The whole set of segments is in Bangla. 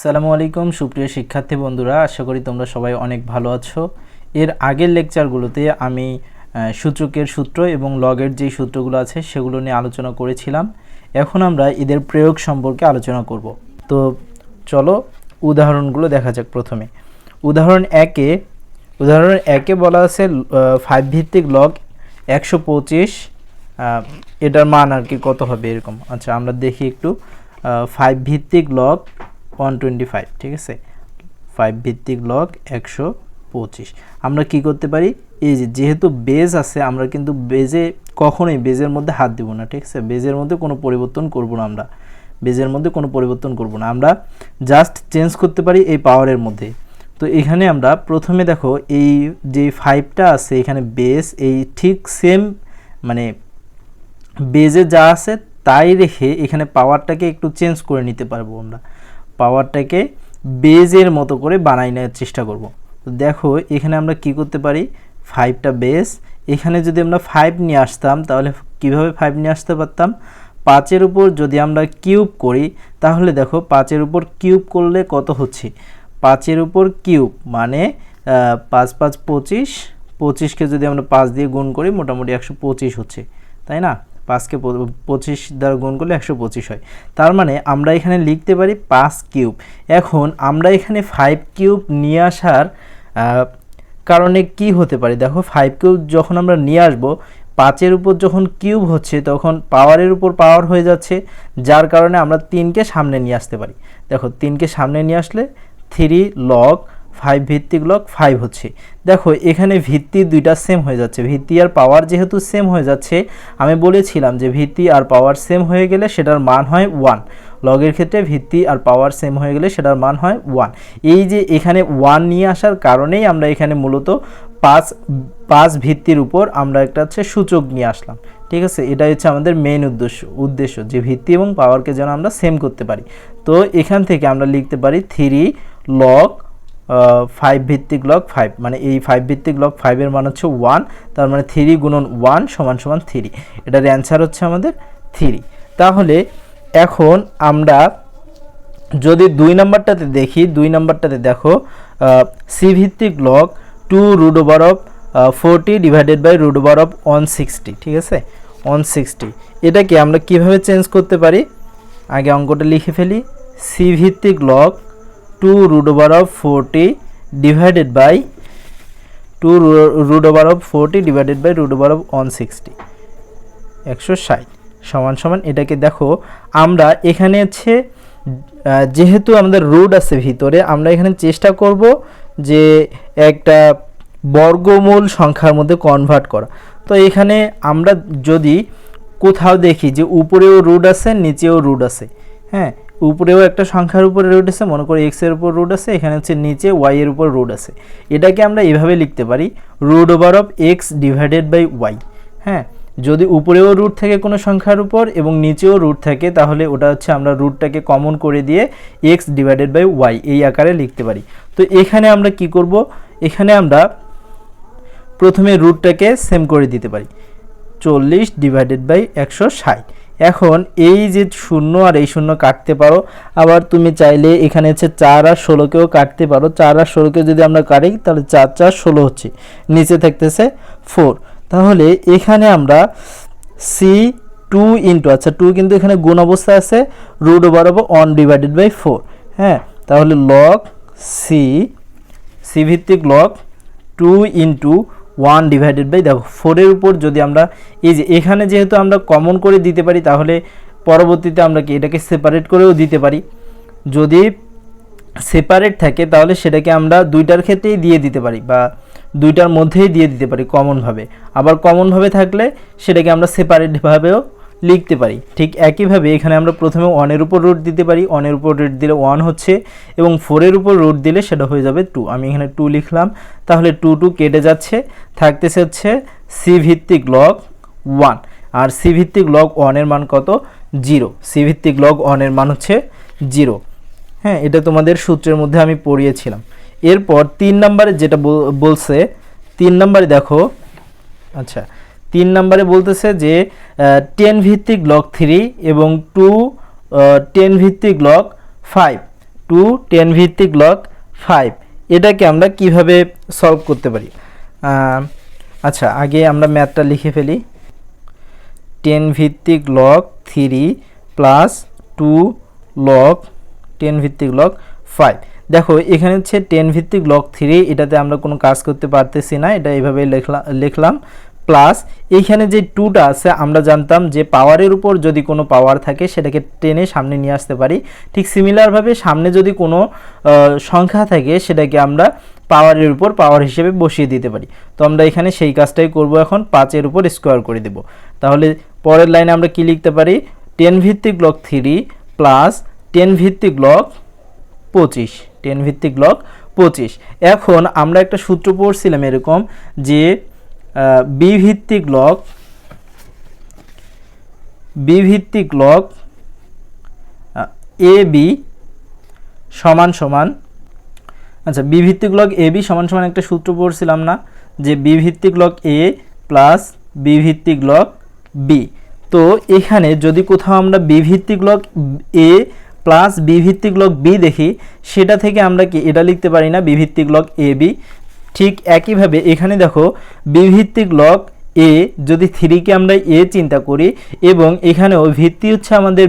সালামু আলাইকুম, সুপ্রিয় শিক্ষার্থী বন্ধুরা। আশা করি তোমরা সবাই অনেক ভালো আছো। এর আগের লেকচারগুলোতে আমি সূচকের সূত্র এবং লগের যেই সূত্রগুলো আছে সেগুলো নিয়ে আলোচনা করেছিলাম। এখন আমরা এদের প্রয়োগ সম্পর্কে আলোচনা করব। তো চলো উদাহরণগুলো দেখা যাক প্রথমে। উদাহরণ একে উদাহরণ একে বলা আছে ফাইভ ভিত্তিক লগ একশো পঁচিশ এটার মান আর কি কত হবে এরকম। আচ্ছা আমরা দেখি একটু। ফাইভ ভিত্তিক লগ ওয়ান টোয়েন্টি ফাইভ ঠিক আছে? ফাইভ ভিত্তিক লগ একশো পঁচিশ। আমরা কি করতে পারি? এই যে যেহেতু বেজ আছে, আমরা কিন্তু বেজে কখনোই বেজের মধ্যে হাত দেবো না, ঠিক আছে? বেজের মধ্যে কোনো পরিবর্তন করব না আমরা। বেজের মধ্যে কোনো পরিবর্তন করব না। আমরা জাস্ট চেঞ্জ করতে পারি এই পাওয়ারের মধ্যে। তো এখানে আমরা প্রথমে দেখো, এই যে ফাইভটা আছে, এখানে বেস এই ঠিক সেম মানে বেজে যা আছে, তাই রেখে এখানে পাওয়ারটাকে একটু চেঞ্জ করে নিতে পারব আমরা। পাওয়ারটাকে বেজের মতো করে বানাই নেওয়ার চেষ্টা করব। তো দেখো, এখানে আমরা কি করতে পারি? ফাইভটা বেস এখানে যদি আমরা ফাইভ নিয়ে আসতাম, তাহলে কীভাবে ফাইভ নিয়ে আসতে পারতাম? পাঁচের উপর যদি আমরা কিউব করি, তাহলে দেখো, পাঁচের উপর কিউব করলে কত হচ্ছে? পাঁচের উপর কিউব মানে পাঁচ পাঁচ, পঁচিশ। পঁচিশকে যদি আমরা পাঁচ দিয়ে গুণ করি, মোটামুটি একশো পঁচিশ হচ্ছে। তাই না? পাঁচকে পঁচিশ দ্বারা গুণ করলে একশো পঁচিশ হয়। তার মানে আমরা এখানে লিখতে পারি পাঁচ কিউব। এখন আমরা এখানে ফাইভ কিউব নিয়ে আসার কারণে কি হতে পারে? দেখো ফাইভ কিউব যখন আমরা নিয়ে আসব, পাঁচের উপর যখন কিউব হচ্ছে, তখন পাওয়ারের উপর পাওয়ার হয়ে যাচ্ছে, যার কারণে আমরা তিনকে সামনে নিয়ে আসতে পারি। দেখো, তিনকে সামনে নিয়ে আসলে থ্রি লগ ফাইভ ভিত্তিক লগ ফাইভ হচ্ছে। দেখো, এখানে ভিত্তি দুইটা সেম হয়ে যাচ্ছে। ভিত্তি আর পাওয়ার যেহেতু সেম হয়ে যাচ্ছে, আমি বলেছিলাম যে ভিত্তি আর পাওয়ার সেম হয়ে গেলে সেটার মান হয় ওয়ান লগের ক্ষেত্রে ভিত্তি আর পাওয়ার সেম হয়ে গেলে সেটার মান হয় ওয়ান এই যে এখানে ওয়ান নিয়ে আসার কারণেই আমরা এখানে মূলত পাঁচ পাঁচ ভিত্তির উপর আমরা একটা হচ্ছে সূচক নিয়ে আসলাম। ঠিক আছে? এটা হচ্ছে আমাদের মেইন উদ্দেশ্য উদ্দেশ্য যে ভিত্তি এবং পাওয়ারকে যেন আমরা সেম করতে পারি। তো এখান থেকে আমরা লিখতে পারি থ্রি লগ ফাইভ ভিত্তিক লগ ফাইভ মানে এই ফাইভ ভিত্তিক লগ ফাইভের মান হচ্ছে ওয়ান তার মানে থ্রি গুণন ওয়ান সমান সমান থ্রি এটার অ্যান্সার হচ্ছে আমাদের থ্রি তাহলে এখন আমরা যদি দুই নাম্বারটাতে দেখি, দুই নাম্বারটাতে দেখো সি ভিত্তিক log two root over of forty divided by root over of one sixty ঠিক আছে? ওয়ান সিক্সটি এটাকে আমরা কীভাবে চেঞ্জ করতে পারি? আগে অঙ্কটা লিখে ফেলি। সি ভিত্তিক log two root over of forty divided by two root over of forty divided by root over of one sixty একশো ষাট সমান সমান এটাকে দেখো আমরা এখানে আহ, যেহেতু আমাদের রুট আছে ভিতরে আমরা এখানে চেষ্টা করব যে একটা বর্গমূল সংখ্যার মধ্যে কনভার্ট করা। তো এখানে আমরা যদি কোথাও দেখি যে উপরেও রুট আছে নিচেও রুট আছে হ্যাঁ উপরেও একটা সংখ্যার উপরে রুট আছে, মনে করি এক্সের উপর রুট আছে, এখানে হচ্ছে নিচে ওয়াই এর উপর রুট আছে। এটাকে আমরা এভাবে লিখতে পারি root over of X divided by Y হ্যাঁ? যদি উপরেও রুট থাকে কোনো সংখ্যার উপর এবং নিচেও রুট থাকে, তাহলে ওটা হচ্ছে আমরা রুটটাকে কমন করে দিয়ে এক্স ডিভাইডেড বাই ওয়াই এই আকারে লিখতে পারি। তো এখানে আমরা কি করব? এখানে আমরা প্রথমে রুটটাকে সেম করে দিতে পারি। চল্লিশ ডিভাইডেড বাই একশো ষাট। এখন এই যে শূন্য আর এই শূন্য কাটতে পারো, আবার তুমি চাইলে এখানে হচ্ছে চার আর ষোলোকেও কাটতে পারো। চার আর ষোলোকে যদি আমরা কাটি, তাহলে চার চার ষোলো হচ্ছে। নিচে থাকতেছে ফোর তাহলে এখানে আমরা সি টু ইন্টু আচ্ছা টু কিন্তু এখানে গুণ অবস্থায় আছে root over over on divided by four হ্যাঁ তাহলে লক সি সি ভিত্তিক log two into one divided by দেখো ফোরের উপর যদি আমরা, এই যে এখানে যেহেতু আমরা কমন করে দিতে পারি, তাহলে পরবর্তীতে আমরা কি এটাকে সেপারেট করেও দিতে পারি? যদি সেপারেট থাকে, তাহলে সেটাকে আমরা দুইটার ক্ষেত্রেই দিয়ে দিতে পারি বা দুইটার মধ্যেই দিয়ে দিতে পারি কমনভাবে আবার কমনভাবে থাকলে সেটাকে আমরা সেপারেটভাবেও লিখতে পারি। ঠিক একইভাবে এখানে আমরা প্রথমে ওয়ানের উপর রুট দিতে পারি। ওয়ানের উপর রুট দিলে ওয়ান হচ্ছে এবং ফোরের উপর রুট দিলে সেটা হয়ে যাবে টু আমি এখানে টু লিখলাম। তাহলে টু টু কেটে যাচ্ছে। থাকতেছে হচ্ছে সি ভিত্তিক লগ ওয়ান আর সি ভিত্তিক লগ ওয়ানের মান কত? জিরো সি ভিত্তিক লগ ওয়ানের মান হচ্ছে জিরো হ্যাঁ এটা তোমাদের সূত্রের মধ্যে আমি পড়িয়েছিলাম। এরপর তিন নম্বরে যেটা বল- বলছে, তিন নম্বরে দেখো আচ্ছা তিন নম্বরে বলতেছে যে টেন ভিত্তিক লগ থ্রি এবং টু টেন ভিত্তিক লগ ফাইভ টু টেন ভিত্তিক লগ ফাইভ এটাকে আমরা কীভাবে সলভ করতে পারি? আচ্ছা আগে আমরা ম্যাথটা লিখে ফেলি। টেন ভিত্তিক log three plus two log ten ভিত্তিক লগ ফাইভ দেখো, এখানে হচ্ছে টেন ভিত্তিক লগ থ্রি এটাতে আমরা কোনো কাজ করতে পারতেছি না, এটা এইভাবে লিখলাম। প্লাস এইখানে যে টুটা আছে, আমরা জানতাম যে পাওয়ারের উপর যদি কোনো পাওয়ার থাকে, সেটাকে টেনে সামনে নিয়ে আসতে পারি। ঠিক সিমিলারভাবে সামনে যদি কোনো সংখ্যা থাকে, সেটাকে আমরা পাওয়ারের উপর পাওয়ার হিসেবে বসিয়ে দিতে পারি। তো আমরা এখানে সেই কাজটাই করব এখন, পাঁচের উপর স্কোয়ার করে দেব। তাহলে পরের লাইনে আমরা কি লিখতে পারি? টেন ভিত্তিক লগ থ্রি প্লাস টেন ভিত্তিক লগ পঁচিশ। টেন ভিত্তিক লগ পঁচিশ। এখন আমরা একটা সূত্র পড়ছিলাম এরকম যে বি ভিত্তিক লগ বি এ বি সমান সমান আচ্ছা বি ভিত্তিক এ বি সমান সমান একটা সূত্র পড়ছিলাম না, যে বি ভিত্তিক এ প্লাস বি ভিত্তিক বি। তো এখানে যদি কোথাও আমরা বি ভিত্তিক এ প্লাস বি ভিত্তিক বি দেখি, সেটা থেকে আমরা কি, এটা লিখতে পারি না বি ভিত্তিক এ বি। ঠিক একইভাবে এখানে দেখো বিভিত্তিক লক এ যদি থ্রিকে আমরা এ চিন্তা করি এবং এখানেও ভিত্তি হচ্ছে আমাদের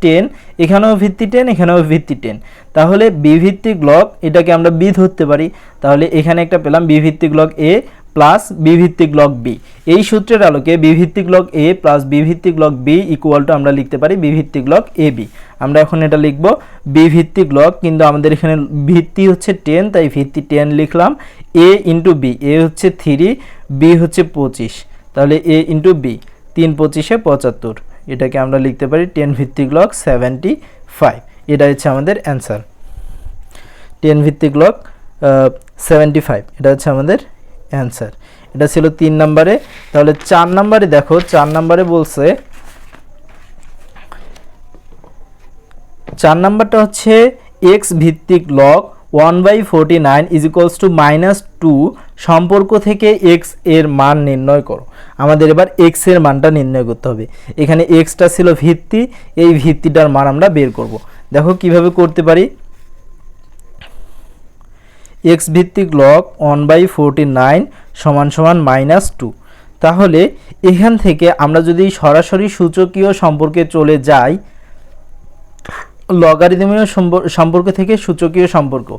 টেন এখানেও ভিত্তি টেন এখানেও ভিত্তি টেন তাহলে বিভিত্তিক লক এটাকে আমরা বি ধরতে পারি। তাহলে এখানে একটা পেলাম বিভিত্তিক লক এ প্লাস বি ভিত্তিক লগ বি এই সূত্রের আলোকে বি ভিত্তিক লগ এ প্লাস বি ভিত্তিক লগ বি ইকুয়াল টু আমরা লিখতে পারি বি ভিত্তিক লগ এ বি আমরা এখন এটা লিখব বি ভিত্তিক লগ কিন্তু আমাদের এখানে ভিত্তি হচ্ছে টেন তাই ভিত্তি টেন লিখলাম। এ ইন্টু বি এ হচ্ছে থ্রি বি হচ্ছে পঁচিশ। তাহলে এ ইন্টু বি তিন পঁচিশে পঁচাত্তর। এটাকে আমরা লিখতে পারি টেন ভিত্তিক লগ সেভেন্টি ফাইভ এটা হচ্ছে আমাদের অ্যান্সার টেন ভিত্তিক লগ সেভেন্টি ফাইভ এটা হচ্ছে আমাদের অ্যান্সার এটা ছিল তিন নম্বরে। তাহলে চার নম্বরে দেখো, চার নম্বরে বলছে, চার নাম্বারটা হচ্ছে এক্স ভিত্তিক log one by forty nine is equals to minus two সম্পর্ক থেকে এক্সের মান নির্ণয় করো। আমাদের এবার এক্সের মানটা নির্ণয় করতে হবে। এখানে এক্সটা ছিল ভিত্তি, এই ভিত্তিটার মান আমরা বের করব। দেখো কীভাবে করতে পারি। এক্স ভিত্তিক log one by forty nine সমান সমান মাইনাস টু তাহলে এখান থেকে আমরা যদি সরাসরি সূচকীয় সম্পর্কে চলে যাই লগারিদমীয় সম্পর- সম্পর্ক থেকে সূচকীয় সম্পর্ক।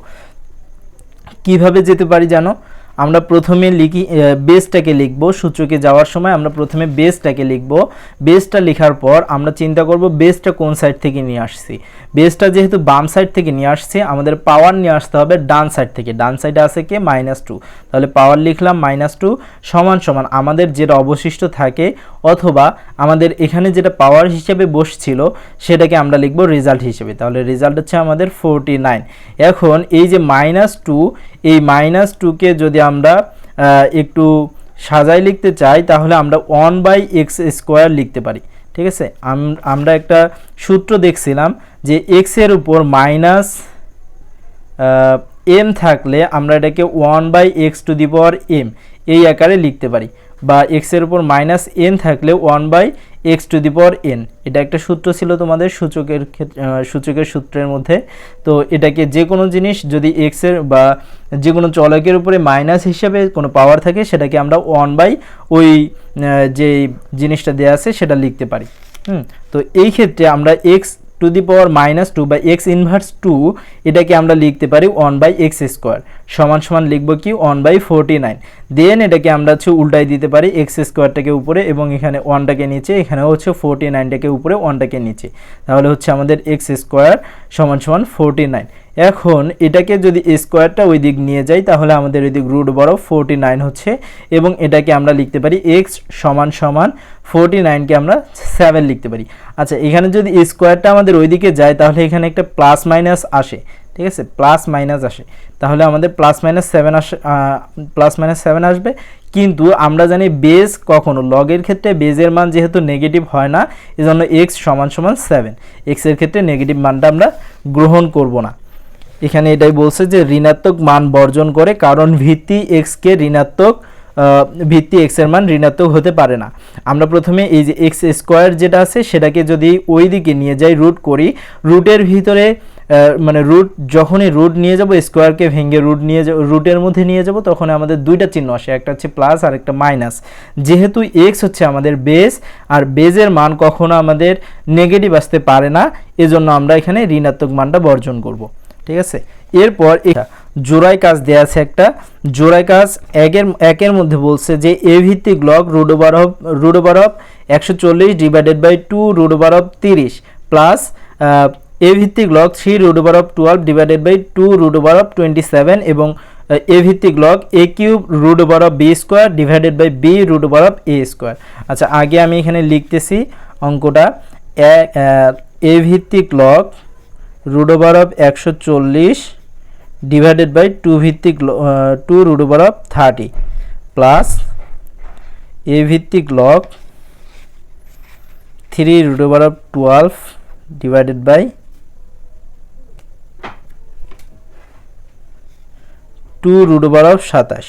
কীভাবে যেতে পারি জানো? আমরা প্রথমে লিখি বেসটাকে লিখব। সূচকে যাওয়ার সময় আমরা প্রথমে বেসটাকে লিখব। বেসটা লেখার পর আমরা চিন্তা করব বেসটা কোন সাইড থেকে নিয়ে আসছি। বেসটা যেহেতু বাম সাইড থেকে নিয়ে আসছে, আমাদের পাওয়ার নিয়ে আসতে হবে ডান সাইড থেকে। ডান সাইডে আছে কে? মাইনাস টু তাহলে পাওয়ার লিখলাম মাইনাস টু সমান সমান আমাদের যেটা অবশিষ্ট থাকে অথবা আমাদের এখানে যেটা পাওয়ার হিসেবে বসছিল সেটাকে আমরা লিখব রেজাল্ট হিসেবে। তাহলে রেজাল্ট হচ্ছে আমাদের ফোরটি নাইন এখন এই যে মাইনাস টু এই মাইনাস টুকে যদি আমরা একটু সাজাই লিখতে চাই, তাহলে আমরা ওয়ান বাই এক্স স্কোয়ার লিখতে পারি। ঠিক আছে? আম- আমরা একটা সূত্র দেখছিলাম যে এক্সের উপর মাইনাস এম থাকলে আমরা এটাকে one by X to the power M এই আকারে লিখতে পারি। বা এক্সের উপর মাইনাস এন থাকলে one by X to the power N এটা একটা সূত্র ছিল তোমাদের সূচকের ক্ষেত্রে সূচকের সূত্রের মধ্যে। তো এটাকে যে কোনো জিনিস যদি এক্সের বা যে কোনো চলকের উপরে মাইনাস হিসাবে কোনো পাওয়ার থাকে, সেটাকে আমরা ওয়ান বাই ওই যে জিনিসটা দেওয়া আছে, সেটা লিখতে পারি। হুম, তো এই ক্ষেত্রে আমরা X to the power minus two বা এক্স ইনভার্স টু, এটাকে আমরা লিখতে পারি ওয়ান বাই এক্স স্কোয়ার। সমান সমান লিখব কি? One by forty nine. Then এটাকে আমরা হচ্ছে উল্টাই দিতে পারি এক্স স্কোয়ারটাকে উপরে এবং এখানে ওয়ানটাকে নিচে, এখানেও হচ্ছে ফোরটি নাইনটাকে উপরে, ওয়ানটাকে নিচে। তাহলে হচ্ছে আমাদের এক্স স্কোয়ার সমান সমান ফোরটি নাইন। এখন এটাকে যদি স্কোয়ারটা ওই দিক নিয়ে যাই, তাহলে আমাদের ওই দিক রুট বড় ফোরটি নাইন হচ্ছে এবং এটাকে আমরা লিখতে পারি এক্স সমান সমান ফোরটি নাইনকে আমরা সেভেন লিখতে পারি। আচ্ছা এখানে যদি স্কোয়ারটা আমাদের ওইদিকে যায়, তাহলে এখানে একটা প্লাস মাইনাস আসে, ঠিক আছে? প্লাস মাইনাস আসে। তাহলে আমাদের প্লাস মাইনাস সেভেন আসে প্লাস মাইনাস সেভেন আসবে। কিন্তু আমরা জানি বেজ কখনো, লগের ক্ষেত্রে বেজের মান যেহেতু নেগেটিভ হয় না, এজন্য এক্স সমান সমান সেভেন এক্সের ক্ষেত্রে নেগেটিভ মানটা আমরা গ্রহণ করব না। এখানে এটাই বলছে যে ঋণাত্মক মান বর্জন করে, কারণ ভিত্তি এক্সকে ঋণাত্মক ভিত্তি এক্সের মান ঋণাত্মক হতে পারে না। আমরা প্রথমে এই যে এক্স স্কোয়ার যেটা আছে, সেটাকে যদি ওই দিকে নিয়ে যাই রুট করি রুটের ভিতরে মানে রুট যখনই রুট নিয়ে যাব স্কোয়ারকে ভেঙে রুট নিয়ে যাব রুটের মধ্যে নিয়ে যাব, তখন আমাদের দুইটা চিহ্ন আসে, একটা হচ্ছে প্লাস আর একটা মাইনাস যেহেতু এক্স হচ্ছে আমাদের বেস আর বেজের মান কখনো আমাদের নেগেটিভ আসতে পারে না, এজন্য আমরা এখানে ঋণাত্মক মানটা বর্জন করব। ঠিক আছে? এরপর জোড়াই কাজ দেয়া আছে একটা। জোড়াই কাজ একের একের মধ্যে বলছে যে এ ভিত্তিক log over of over of একশো চল্লিশ divided by two over of তিরিশ প্লাস এ ভিত্তিক log three over of twelve divided by two over of twenty seven এবং এ ভিত্তিক log A cube over of B square divided by B over of A square আচ্ছা আগে আমি এখানে লিখতেছি অঙ্কটা। এ ভিত্তিক লগ ওভার অফ একশো চল্লিশ ডিভাইডেড বাই টু ভিত্তিক two root over of thirty plus A ভিত্তিক log three root over of twelve divided by two root over of সাতাশ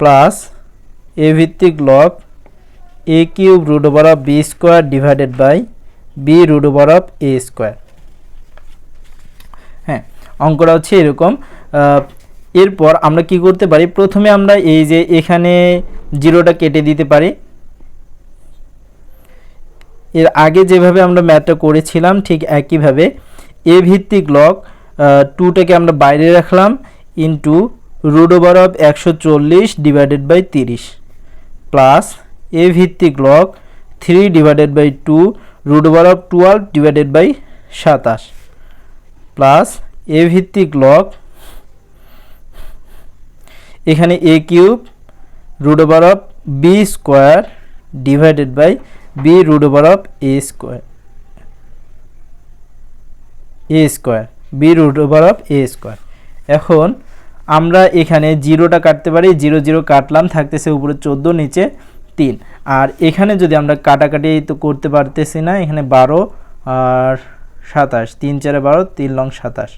প্লাস এ ভিত্তিক log A cube root over of B square divided by B root over of A square হ্যাঁ অঙ্কটা হচ্ছে এরকম। এরপর আমরা কি করতে পারি? প্রথমে আমরা এই যে এখানে জিরোটা কেটে দিতে পারি। এর আগে যেভাবে আমরা ম্যাথটা করেছিলাম, ঠিক একইভাবে এ ভিত্তিক লগ টুটাকে আমরা বাইরে রাখলাম ইন্টু রুট ওভার অফ একশো চল্লিশ ডিভাইডেড বাই তিরিশ প্লাস এ ভিত্তিক log three divided by two root over of twelve divided by সাতাশ। প্লাস এ ভিত্তিক লগ এখানে A cube root over of B square divided by B root over of A square A square B root over of A square এখন আমরা এখানে জিরোটা কাটতে পারি জিরো জিরো কাটলাম, থাকতেছে উপরে চোদ্দ, নিচে তিন। আর এখানে যদি আমরা কাটাকাটি তো করতে পারতেছি না, এখানে বারো আর সাতাশ, তিন চারে বারো, তিন লং সাতাশ।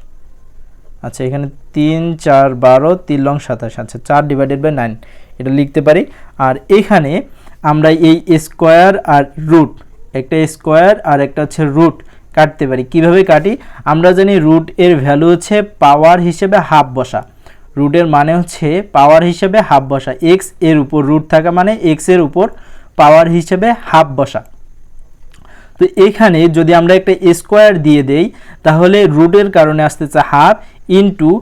আচ্ছা এখানে তিন, চার, বারো, তিন লং সাতাশ। আচ্ছা চার ডিভাইডেড বাই নাইন এটা লিখতে পারি। আর এখানে আমরা এই স্কোয়ার আর রুট একটা স্কোয়ার আর একটা হচ্ছে রুট কাটতে পারি। কীভাবে কাটি? আমরা জানি রুট এর ভ্যালু হচ্ছে পাওয়ার হিসেবে হাফ বসা। রুটের মানে হচ্ছে পাওয়ার হিসেবে হাফ বসা। এক্সের উপর রুট থাকা মানে এক্সের উপর পাওয়ার হিসেবে হাফ বসা। তো এখানে যদি আমরা একটা স্কোয়ার দিয়ে দেই, তাহলে রুটের কারণে আসতেছে হাফ ইন্টু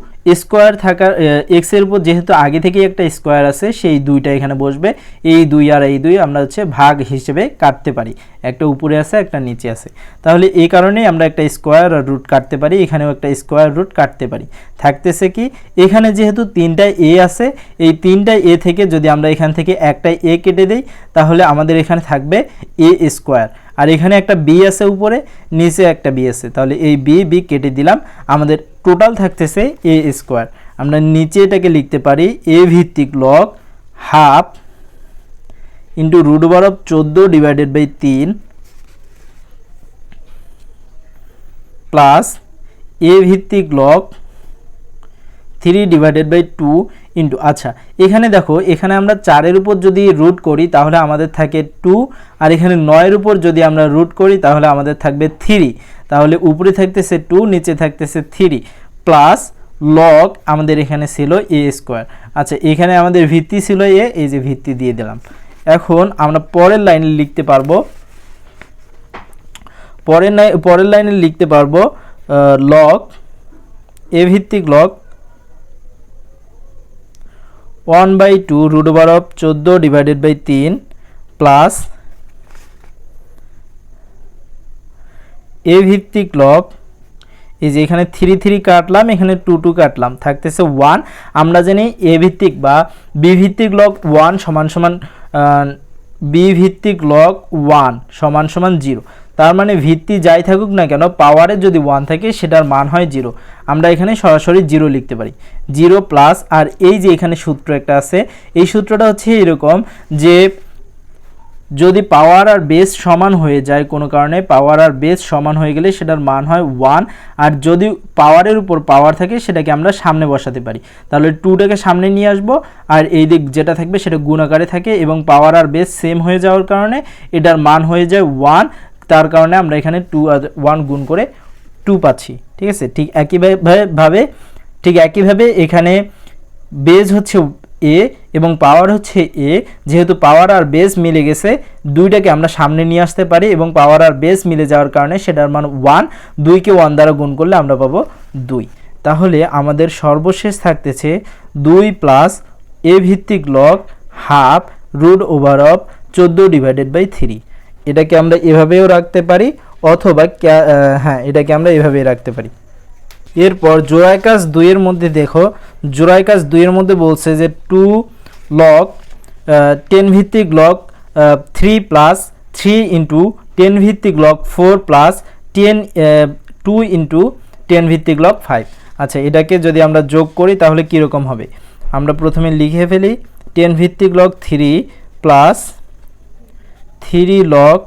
স্কোয়ার থাকার এক্সের উপর যেহেতু আগে থেকেই একটা স্কোয়ার আছে, সেই দুইটা এখানে বসবে। এই দুই আর এই দুই আমরা হচ্ছে ভাগ হিসেবে কাটতে পারি। একটা উপরে আছে, একটা নিচে আছে। তাহলে এই কারণেই আমরা একটা স্কোয়ার রুট কাটতে পারি, এখানেও একটা স্কোয়ার রুট কাটতে পারি। থাকতেছে কি, এখানে যেহেতু তিনটায় এ আছে, এই তিনটায় এ থেকে যদি আমরা এখান থেকে একটা এ কেটে দিই, তাহলে আমাদের এখানে থাকবে এ স্কোয়ার আর এখানে একটা বি আছে উপরে, নিচে একটা বি আছে। তাহলে এই বি বি কেটে দিলাম। আমাদের টোটাল থাকতেছে এ স্কোয়ার আমরা নিচে এটাকে লিখতে পারি এ ভিত্তিক log half into root over of চোদ্দ ডিভাইডেড বাই তিন প্লাস এ ভিত্তিক log three divided by two into আচ্ছা এখানে দেখো, এখানে আমরা চারের উপর যদি রুট করি, তাহলে আমাদের থাকে টু আর এখানে নয়ের উপর যদি আমরা রুট করি, তাহলে আমাদের থাকবে থ্রি তাহলে উপরে থাকতেছে টু নিচে থাকতেছে থ্রি প্লাস লগ আমাদের এখানে ছিল এ স্কোয়ার আচ্ছা এখানে আমাদের ভিত্তি ছিল এ এই যে ভিত্তি দিয়ে দিলাম, এখন আমরা পরের লাইনে লিখতে পারব, পরের পরের লাইনে লিখতে পারব লগ এ ভিত্তিক log one by two root over of চোদ্দ ডিভাইডেড বাই তিন প্লাস এ ভিত্তিক লগ এই যে এখানে থ্রি থ্রি কাটলাম, এখানে টু টু কাটলাম, থাকতেছে ওয়ান। আমরা জানি এ ভিত্তিক বা বি ভিত্তিক লগ ওয়ান সমান সমান বি ভিত্তিক লগ ওয়ান সমান সমান জিরো। তার মানে ভিত্তি যাই থাকুক না কেন পাওয়ারে যদি ওয়ান থাকে, সেটার মান হয় জিরো আমরা এখানে সরাসরি জিরো লিখতে পারি। জিরো প্লাস আর এই যে এখানে সূত্র একটা আছে, এই সূত্রটা হচ্ছে এরকম যে যদি পাওয়ার আর বেস সমান হয়ে যায় কোনো কারণে পাওয়ার আর বেস সমান হয়ে গেলে সেটার মান হয় ওয়ান আর যদি পাওয়ারের উপর পাওয়ার থাকে, সেটাকে আমরা সামনে বসাতে পারি। তাহলে টুটাকে সামনে নিয়ে আসব, আর এই দিক যেটা থাকবে সেটা গুণ আকারে থাকে এবং পাওয়ার আর বেস সেম হয়ে যাওয়ার কারণে এটার মান হয়ে যায় ওয়ান তার কারণে আমরা এখানে টু ওয়ান গুণ করে টু পাচ্ছি, ঠিক আছে? ঠিক একইভাবে, ভাবে, ঠিক একইভাবে এখানে বেজ হচ্ছে এ এবং পাওয়ার হচ্ছে এ যেহেতু পাওয়ার আর বেস মিলে গেছে, দুইটাকে আমরা সামনে নিয়ে আসতে পারি এবং পাওয়ার আর বেস মিলে যাওয়ার কারণে সেটার মান ওয়ান দুইকে ওয়ান দ্বারা গুণ করলে আমরা পাবো দুই। তাহলে আমাদের সর্বশেষ থাকতেছে দুই প্লাস এ ভিত্তিক log half root over of চোদ্দ ডিভাইডেড বাই থ্রি এটাকে আমরা এভাবেও রাখতে পারি, অথবা হ্যাঁ এটাকে আমরা এভাবেই রাখতে পারি। এরপর জোড়াইকাস দুইয়ের মধ্যে দেখো জোড়াইকাস দুইয়ের মধ্যে বলছে যে টু লক টেন ভিত্তিক log three plus three into ten ভিত্তিক log four plus ten two into ten ভিত্তিক লক ফাইভ আচ্ছা এটাকে যদি আমরা যোগ করি তাহলে কীরকম হবে? আমরা প্রথমে লিখে ফেলি টেন ভিত্তিক log three plus three log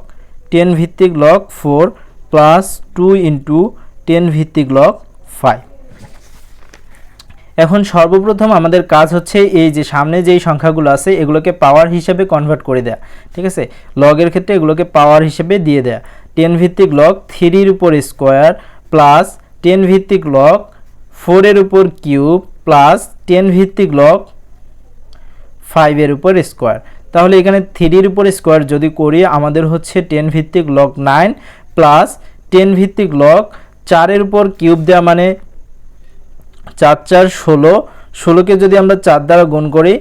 ten ভিত্তিক log four plus two into ten ভিত্তিক লক ফাইভ। এখন সর্বপ্রথম আমাদের কাজ হচ্ছে এই যে সামনে যেই সংখ্যাগুলো আছে, এগুলোকে পাওয়ার হিসেবে কনভার্ট করে দেয়া, ঠিক আছে? লগের ক্ষেত্রে এগুলোকে পাওয়ার হিসেবে দিয়ে দেয়া। টেন ভিত্তিক লগ, থ্রির উপর স্কোয়ার প্লাস টেন ভিত্তিক লগ, ফোরের উপর কিউব প্লাস টেন ভিত্তিক লগ ফাইভের উপর স্কোয়ার তাহলে এখানে থ্রির উপর স্কোয়ার যদি করি, আমাদের হচ্ছে টেন ভিত্তিক লক নাইন প্লাস টেন ভিত্তিক লগ চারের উপর কিউব দেওয়া মানে চার চার ষোলো। ষোলোকে যদি আমরা চার দ্বারা গুণ করি,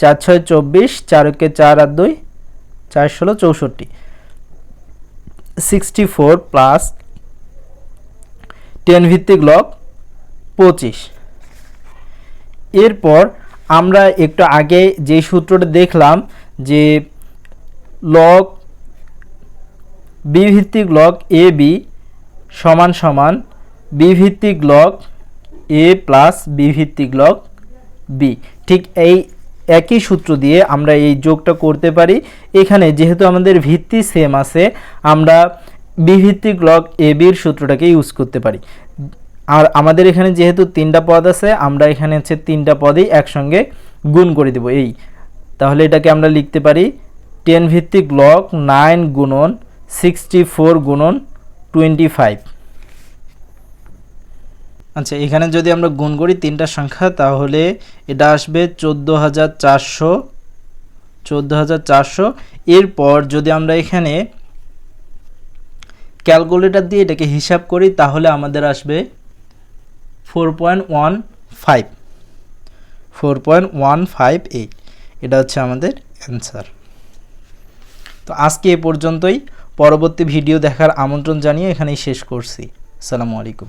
চার ছয় চব্বিশ চারকে চার আর দুই, চার ষোলো চৌষট্টি। সিক্সটি ফোর প্লাস টেন ভিত্তিক লক পঁচিশ। এরপর আমরা একটু আগে যে সূত্রটা দেখলাম যে log b log a b সমান সমান বি ভিত্তিক লগ এ প্লাস বি ভিত্তিক লগ বি ঠিক এই একই সূত্র দিয়ে আমরা এই যোগটা করতে পারি। এখানে যেহেতু আমাদের ভিত্তি সেম আছে, আমরা বি ভিত্তিক লগ এ বির সূত্রটাকে ইউজ করতে পারি। আর আমাদের এখানে যেহেতু তিনটা পদ আছে, আমরা এখানে হচ্ছে তিনটা পদেই একসঙ্গে গুণ করে দেব। এই তাহলে এটাকে আমরা লিখতে পারি টেন ভিত্তিক লগ নাইন গুণন সিক্সটি ফোর গুণন টোয়েন্টি ফাইভ আচ্ছা এখানে যদি আমরা গুণ করি তিনটা সংখ্যা, তাহলে এটা আসবে চোদ্দ হাজার চারশো, চোদ্দ হাজার চারশো। এরপর যদি আমরা এখানে ক্যালকুলেটর দিয়ে এটাকে হিসাব করি, তাহলে আমাদের আসবে four point one five four point one five eight এটা হচ্ছে আমাদের অ্যান্সার তো আজকে এ পর্যন্তই। পরবর্তী ভিডিও দেখার আমন্ত্রণ জানিয়ে এখানেই শেষ করছি। সালামু আলাইকুম।